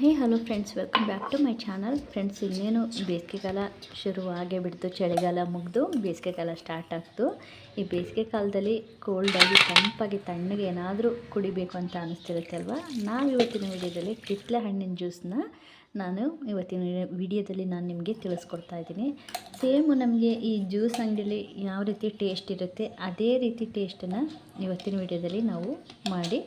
Hey hello friends welcome back to my channel friends ಇನ್ನೇನು ಬೇಸಿಗೆಗಾಲ ಶುರುವಾಗೇ ಬಿಡ್ತು, ಚಳಿಗಾಲ ಮುಗಿದು, ಬೇಸಿಗೆಗಾಲ ಸ್ಟಾರ್ಟ್ ಆಗ್ತು. ಈ ಬೇಸಿಗೆ ಕಾಲದಲ್ಲಿ ಕೋಲ್ಡಾಗಿ ತಂಪಾಗಿ, ತಣ್ಣಗೆ ಏನಾದರೂ ಕುಡಿಬೇಕು ಅಂತ ಅನಿಸ್ತಿರುತ್ತೆ ಅಲ್ವಾ? ನಾವು ಇವತ್ತಿನ ವಿಡಿಯೋದಲ್ಲಿ ಕಿತ್ಲೆ ಹಣ್ಣಿನ ಜ್ಯೂಸನ್ನ ನಾನು ಇವತ್ತಿನ ವಿಡಿಯೋದಲ್ಲಿ ನಾನು ನಿಮಗೆ ತಿಳಿಸ್ಕೊಡ್ತಾ ಇದ್ದೀನಿ. ಸೇಮು ನಮಗೆ ಈ ಜ್ಯೂಸ್ ಅಂಗಡಿಯಲ್ಲಿ ಯಾವ ರೀತಿ ಟೇಸ್ಟ್ ಇರುತ್ತೆ, ಅದೇ ರೀತಿ ಟೇಸ್ಟನ್ನು ಇವತ್ತಿನ ವಿಡಿಯೋದಲ್ಲಿ ನಾವು ಮಾಡಿ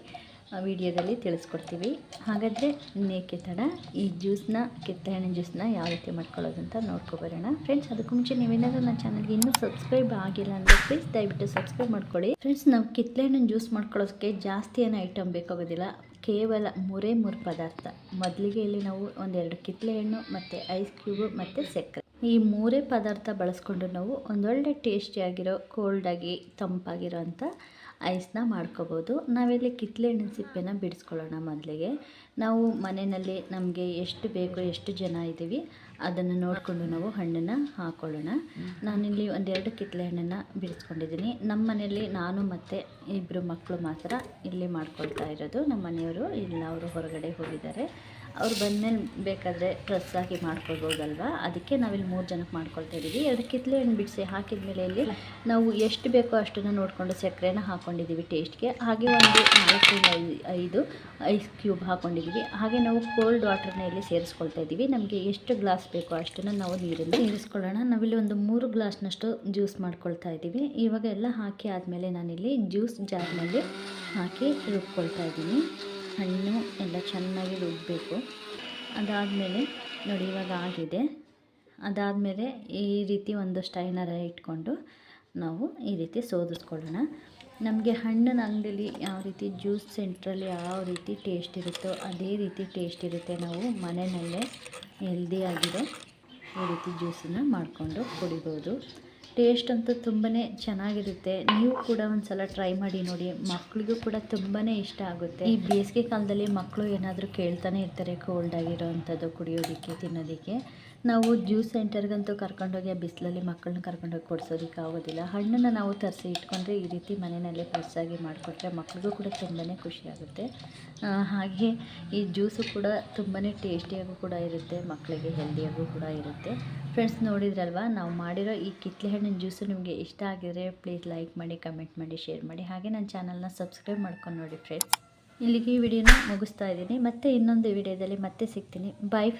ವಿಡಿಯೋದಲ್ಲಿ ತಿಳಿಸ್ಕೊಡ್ತೀವಿ. ಹಾಗಾದರೆ ಇನ್ನೇಕೆ ತಡ ಈ ಜ್ಯೂಸ್ನ ಕಿತ್ತಳೆ ಹಣ್ಣಿನ ಜ್ಯೂಸ್ನ ಯಾವ ರೀತಿ ಮಾಡ್ಕೊಳ್ಳೋದು ಅಂತ ನೋಡ್ಕೊಬರೋಣ. ಫ್ರೆಂಡ್ಸ್ ಅದಕ್ಕೂ ಮುಂಚೆ ನೀವೇನಾದರೂ ನನ್ನ ಚಾನಲ್ಗೆ ಇನ್ನೂ ಸಬ್ಸ್ಕ್ರೈಬ್ ಆಗಿಲ್ಲ ಅಂದರೆ ಪ್ಲೀಸ್ ದಯವಿಟ್ಟು ಸಬ್ಸ್ಕ್ರೈಬ್ ಮಾಡ್ಕೊಳ್ಳಿ. ಫ್ರೆಂಡ್ಸ್ ನಾವು ಕಿತ್ತಳೆ ಹಣ್ಣು ಜ್ಯೂಸ್ ಮಾಡ್ಕೊಳ್ಳೋದಕ್ಕೆ ಜಾಸ್ತಿ ಏನು ಐಟಮ್ ಬೇಕಾಗೋದಿಲ್ಲ. ಕೇವಲ ಮೂರೇ ಮೂರು ಪದಾರ್ಥ. ಮೊದಲಿಗೆ ಇಲ್ಲಿ ನಾವು ಒಂದೆರಡು ಕಿತ್ತಳೆ ಹಣ್ಣು ಮತ್ತು ಐಸ್ ಕ್ಯೂಬು ಮತ್ತು ಸಕ್ಕರೆ. ಈ ಮೂರೇ ಪದಾರ್ಥ ಬಳಸ್ಕೊಂಡು ನಾವು ಒಂದೊಳ್ಳೆ ಟೇಸ್ಟಿಯಾಗಿರೋ ಕೋಲ್ಡಾಗಿ ತಂಪಾಗಿರೋ ಅಂಥ ಐಸ್ನ ಮಾಡ್ಕೋಬೋದು. ನಾವಿಲ್ಲಿ ಕಿತ್ತಳೆ ಹಣ್ಣಿನ ಸಿಪ್ಪೆನ ಬಿಡಿಸ್ಕೊಳ್ಳೋಣ ಮೊದಲಿಗೆ. ನಾವು ಮನೆಯಲ್ಲಿ ನಮಗೆ ಎಷ್ಟು ಬೇಕು ಎಷ್ಟು ಜನ ಇದ್ದೀವಿ, ಅದನ್ನು ನೋಡಿಕೊಂಡು ನಾವು ಹಣ್ಣನ್ನು ಹಾಕ್ಕೊಳ್ಳೋಣ ನಾನಿಲ್ಲಿ ಒಂದೆರಡು ಕಿತ್ತಳೆ ಹಣ್ಣನ್ನು ಬಿಡಿಸ್ಕೊಂಡಿದ್ದೀನಿ. ನಮ್ಮ ಮನೆಯಲ್ಲಿ ನಾನು ಮತ್ತು ಇಬ್ಬರು ಮಕ್ಕಳು ಮಾತ್ರ ಇಲ್ಲಿ ಮಾಡ್ಕೊಳ್ತಾ ಇರೋದು. ನಮ್ಮ ಮನೆಯವರು ಇಲ್ಲ, ಅವರು ಹೊರಗಡೆ ಹೋಗಿದ್ದಾರೆ. ಅವ್ರು ಬಂದಮೇಲೆ ಬೇಕಾದರೆ ಪ್ರೆಸ್ ಹಾಕಿ ಮಾಡ್ಕೊಳ್ಬೋದಲ್ವ? ಅದಕ್ಕೆ ನಾವಿಲ್ಲಿ ಮೂರು ಜನಕ್ಕೆ ಮಾಡ್ಕೊಳ್ತಾ ಇದ್ದೀವಿ. ಎರಡು ಕಿತ್ತಳೆ ಹಣ್ಣು ಬಿಡಿಸಿ ಹಾಕಿದ ಮೇಲೆ ಇಲ್ಲಿ ನಾವು ಎಷ್ಟು ಬೇಕೋ ಅಷ್ಟನ್ನು ನೋಡಿಕೊಂಡು ಸಕ್ಕರೆನ ಹಾಕ್ಕೊಂಡಿದ್ದೀವಿ ಟೇಸ್ಟ್ಗೆ. ಹಾಗೆ ಒಂದು ನಾಲ್ಕರಿಂದ ಐದು ಐಸ್ ಕ್ಯೂಬ್ ಹಾಕ್ಕೊಂಡಿದ್ದೀವಿ ಹಾಗೆ ನಾವು ಕೋಲ್ಡ್ ವಾಟರ್ನ ಇಲ್ಲಿ ಸೇರಿಸ್ಕೊಳ್ತಾ ಇದ್ದೀವಿ. ನಮಗೆ ಎಷ್ಟು ಗ್ಲಾಸ್ ಬೇಕೋ ಅಷ್ಟನ್ನು ನಾವು ನೀರನ್ನು ಸೇರಿಸ್ಕೊಳ್ಳೋಣ. ನಾವಿಲ್ಲಿ ಒಂದು ಮೂರು ಗ್ಲಾಸ್ನಷ್ಟು ಜ್ಯೂಸ್ ಮಾಡ್ಕೊಳ್ತಾ ಇದ್ದೀವಿ. ಇವಾಗ ಎಲ್ಲ ಹಾಕಿ ಆದಮೇಲೆ ನಾನಿಲ್ಲಿ ಜ್ಯೂಸ್ ಜಾರ್ನಲ್ಲಿ ಹಾಕಿ ರುಬ್ಕೊಳ್ತಾ ಇದ್ದೀನಿ. ಹಣ್ಣು ಎಲ್ಲ ಚೆನ್ನಾಗಿ ರುಬ್ಬಬೇಕು ಅದಾದಮೇಲೆ ನೋಡಿ ಇವಾಗ ಆಗಿದೆ. ಅದಾದಮೇಲೆ ಈ ರೀತಿ ಒಂದು ಸ್ಟೈನರ ಇಟ್ಕೊಂಡು ನಾವು ಈ ರೀತಿ ಸೋದಿಸ್ಕೊಳ್ಳೋಣ. ನಮಗೆ ಹಣ್ಣಿನ ಅಂಗಡಿಲಿ ಯಾವ ರೀತಿ ಜ್ಯೂಸ್ ಸೆಂಟ್ರಲ್ಲಿ ಯಾವ ರೀತಿ ಟೇಸ್ಟ್ ಇರುತ್ತೋ ಅದೇ ರೀತಿ ಟೇಸ್ಟ್ ಇರುತ್ತೆ. ನಾವು ಮನೆಯಲ್ಲೇ ಹೆಲ್ದಿಯಾಗಿದೆ ಈ ರೀತಿ ಜ್ಯೂಸನ್ನು ಮಾಡಿಕೊಂಡು ಕುಡಿಬೋದು. ಟೇಸ್ಟ್ ಅಂತೂ ತುಂಬಾ ಚೆನ್ನಾಗಿರುತ್ತೆ. ನೀವು ಕೂಡ ಒಂದು ಸಲ ಟ್ರೈ ಮಾಡಿ ನೋಡಿ. ಮಕ್ಕಳಿಗೂ ಕೂಡ ತುಂಬಾ ಇಷ್ಟ ಆಗುತ್ತೆ. ಈ ಬೇಸಿಗೆ ಕಾಲದಲ್ಲಿ ಮಕ್ಕಳು ಏನಾದರೂ ಕೇಳ್ತಾನೆ ಇರ್ತಾರೆ ಕೋಲ್ಡ್ ಆಗಿರೋ ಅಂಥದ್ದು ಕುಡಿಯೋದಕ್ಕೆ, ತಿನ್ನೋದಕ್ಕೆ. ನಾವು ಜ್ಯೂಸ್ ಸೆಂಟರ್ಗಂತೂ ಕರ್ಕೊಂಡೋಗಿ ಆ ಬಿಸಿಲಲ್ಲಿ ಮಕ್ಕಳನ್ನ ಕರ್ಕೊಂಡೋಗಿ ಕೊಡಿಸೋದಕ್ಕೆ ಆಗೋದಿಲ್ಲ. ಹಣ್ಣನ್ನು ನಾವು ತರಿಸಿ ಇಟ್ಕೊಂಡ್ರೆ ಈ ರೀತಿ ಮನೆಯಲ್ಲೇ ಫ್ರೆಶ್ಶಾಗಿ ಮಾಡಿಕೊಟ್ರೆ ಮಕ್ಕಳಿಗೂ ಕೂಡ ತುಂಬಾ ಖುಷಿಯಾಗುತ್ತೆ ಹಾಗೆ ಈ ಜ್ಯೂಸು ಕೂಡ ತುಂಬಾ ಟೇಸ್ಟಿಯಾಗೂ ಕೂಡ ಇರುತ್ತೆ. ಮಕ್ಕಳಿಗೆ ಹೆಲ್ದಿಯಾಗೂ ಕೂಡ ಇರುತ್ತೆ. ಫ್ರೆಂಡ್ಸ್ ನೋಡಿದ್ರಲ್ವ? ನಾವು ಮಾಡಿರೋ ಈ ಕಿತ್ಲೆ ಹಣ್ಣಿನ ಜ್ಯೂಸು ನಿಮಗೆ ಇಷ್ಟ ಆಗಿದ್ರೆ ಪ್ಲೀಸ್ ಲೈಕ್ ಮಾಡಿ, ಕಮೆಂಟ್ ಮಾಡಿ, ಶೇರ್ ಮಾಡಿ. ಹಾಗೆ ನನ್ನ ಚಾನಲ್ನ ಸಬ್ಸ್ಕ್ರೈಬ್ ಮಾಡ್ಕೊಂಡು ನೋಡಿ ಫ್ರೆಂಡ್ಸ್ ಇಲ್ಲಿಗೆ ಈ ವಿಡಿಯೋನ ಮುಗಿಸ್ತಾ ಇದ್ದೀನಿ. ಮತ್ತೆ ಇನ್ನೊಂದು ವಿಡಿಯೋದಲ್ಲಿ ಮತ್ತೆ ಸಿಗ್ತೀನಿ. Bye friends